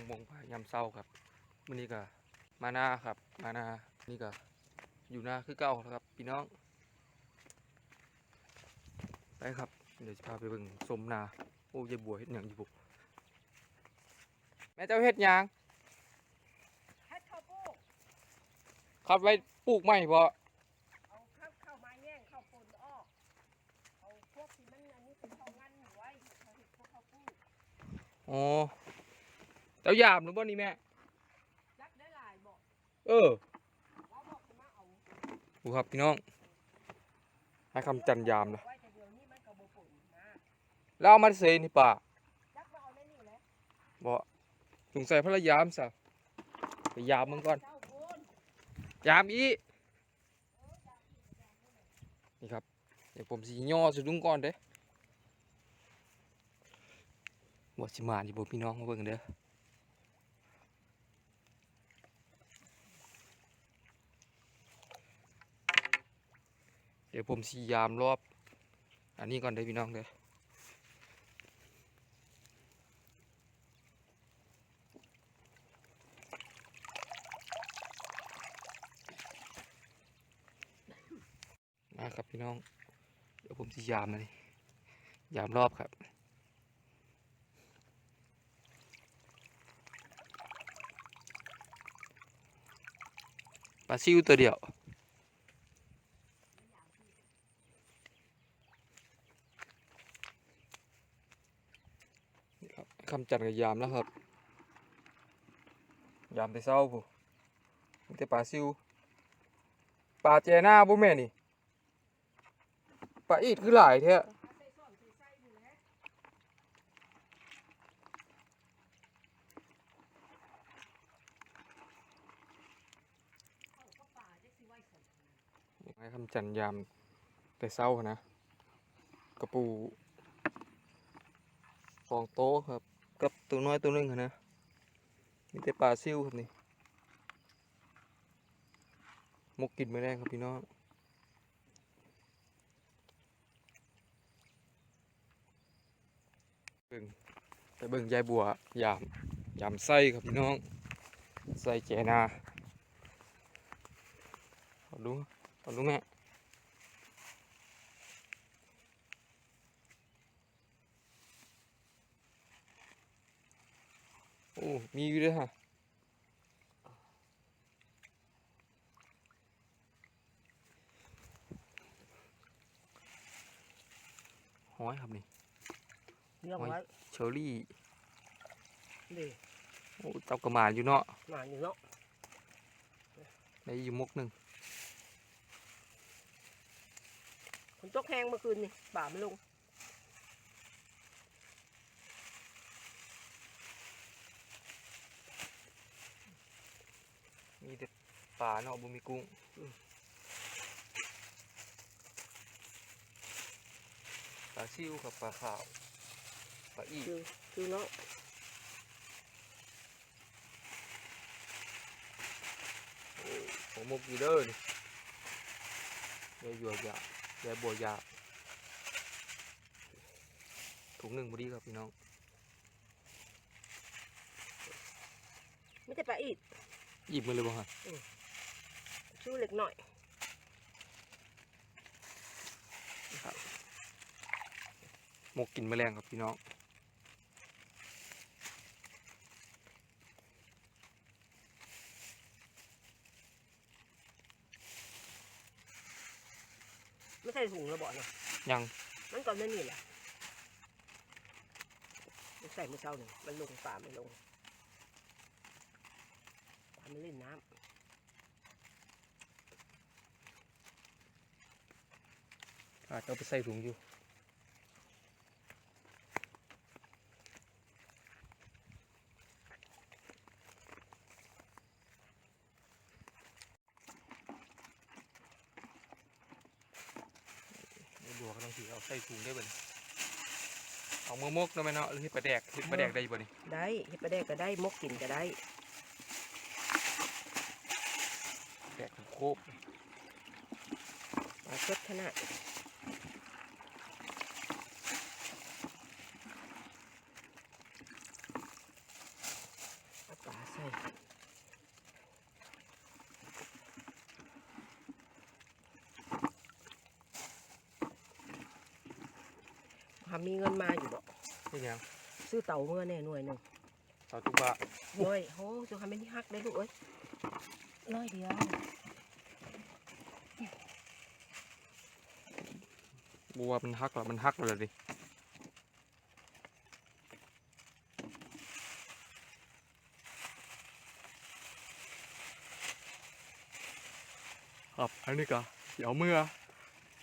น้องมงพายามเศร้าครับมื้อนี้ก็มาหน้าครับ มาหน้านี่ก็อยู่หน้าคือเก่าครับพี่น้องไปครับ เดี๋ยวจะพาไปเบิ่งสมนาโอ้ยายบัวเฮ็ดหยังอยู่บุแม่เจ้าเฮ็ดหยังให้ข้าวปลูกครับไว้ปลูกใหม่บ่เอาข้าวเข้ามาแย่งข้าวปนออกเอาพวกที่มันอันนี้เป็นข้าวงั้นไว้เขาเห็ดพวกข้าวปลูกอ๋อ เจ้ายามหรือบ่นี่แม่ยักได้หลายบอกเออว่าบอกมาเอาดูครับพี่น้องให้คำจันยามนะไว้แต่เดี๋ยวนี้มันก็บ่ปนนะแล้วเอามาเซนี่ป่ายักมาเอาได้นี่แหละบ่สงสัยพระยามซะไปยามมึงก่อน เจ้าโกนยามอีนี่ครับ เดี๋ยวผมสิย่อสะดุ้งก่อนเด้บ่สิมาดิบ่พี่น้องมาเบิ่งเด้อ เดี๋ยวผมสิยามรอบ อันนี้ก่อนเด้พี่น้องเด้มาครับพี่น้อง เดี๋ยวผมสิยามมานี่ยามรอบครับปลาซิวตัวเดียว นี่ คำจัดกับยามแล้วครับ ยามแต่เช้าผู้มีแต่ปลาซิวปลาแจน่าบ่แม่นี่ปลาอีดคือหลายแท้เอาใส่ซ่อนใส่ไส้อยู่แล้วเข้าก็ป่าจักสิไว้ใส่ให้คำจันยามแต่เช้านะ กระปูฟองโตครับ กับตัวน้อยตัวหนึงนนะมีแต่ปลาซิวครับนี่มกกินไม่ได้ครับพี่น้องเบิ่งไปเบิ่งยายบัวยามยามไส้ครับพี่น้องไส้แจนาเอาดูเอาดูแม่ โอ้ มีอยู่ด้วยฮะห้อยครับนี่เรื่องไว้เชอรี่ดิโอ้เจ้ากระหมานอยู่เนาะหนาอยู่เนาะได้อยู่มกหนึ่งฝนตกแห้งเมื่อคืนนี่ป่ามันลง มีแต่ปลาเนาะบุมีกุ้งปลาซิวกับปลาขาวปลาอีคือคือเนาะผมมกอยู่เด้อนี่ยายบัวยาบยายบัวยาบถุงหนึ่งพอดีครับพี่น้องไม่ใช่ปลาอีด หยิบมาเลยบ่ฮะชูเล็กหน่อยมกกินแมลงครับพี่น้องไม่ใช่ถุงระเบาดเนาะยังมันก่อนนั่นนี่แหละมันใส่เมื่อเช้าหนึ่งมันลงป่าไม่ลงป่า มันเล่นน้อาจจะเอาไปใส่ถุงอยู่ไอ้บัวก็ต้องถือเอาใส่ถุงได้บ่นี่เอามือมกเนาะแม่เนาะหรือเฮ็ดปลาแดกเฮ็ดปลาแดกได้บ่นี่ำได้เห็ดปลาแดกก็ได้มกกินก็ได้ คูบปลาสดขนาดปลาใส่ทำมีเงินมาอยู่บ่นี่ยังซื้อเต่าเมื่อแน่หน่วยหนึ่งเต่าตุกบะหน่วยโหจะทำเป็นที่ฮักได้ลูกเอ้ยน้อยเดียว บัวมันฮักเหรอมันฮักเลยดิครับอันนี้ก็เดี๋ยวเมื่อ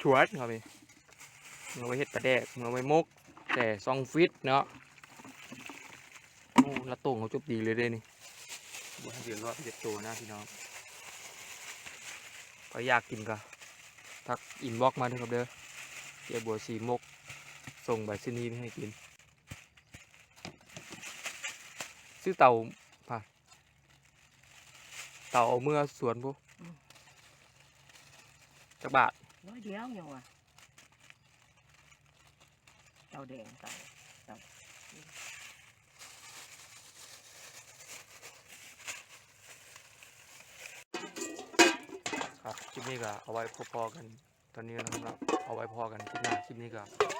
ชวดครับพี่เอาไว้เฮ็ดปลาแดกเอาไว้มก แต่ซองฟิตเนาะโอ้ละโต่งเขาจบดีเลยเด้นี่บัวเดือดร้อนเจ็ดตัวนะพี่น้องก็อยากกินก็ทักอินบ็อกมาเด้อครับเด้อ เจ้าบัวสีมก ส่งใบชนีย์ไปให้กิน ซื้อเต่าผ่าเต่าเอาเมื่อสวนพวกจักบาทน้อยเดียวยังวะเต่าแดงเต่าครับคลิปนี้ก็เอาไว้พอๆกัน ตอนนี้นะครับ เอาไว้พอกันคลิปหน้าคลิปนี้ก็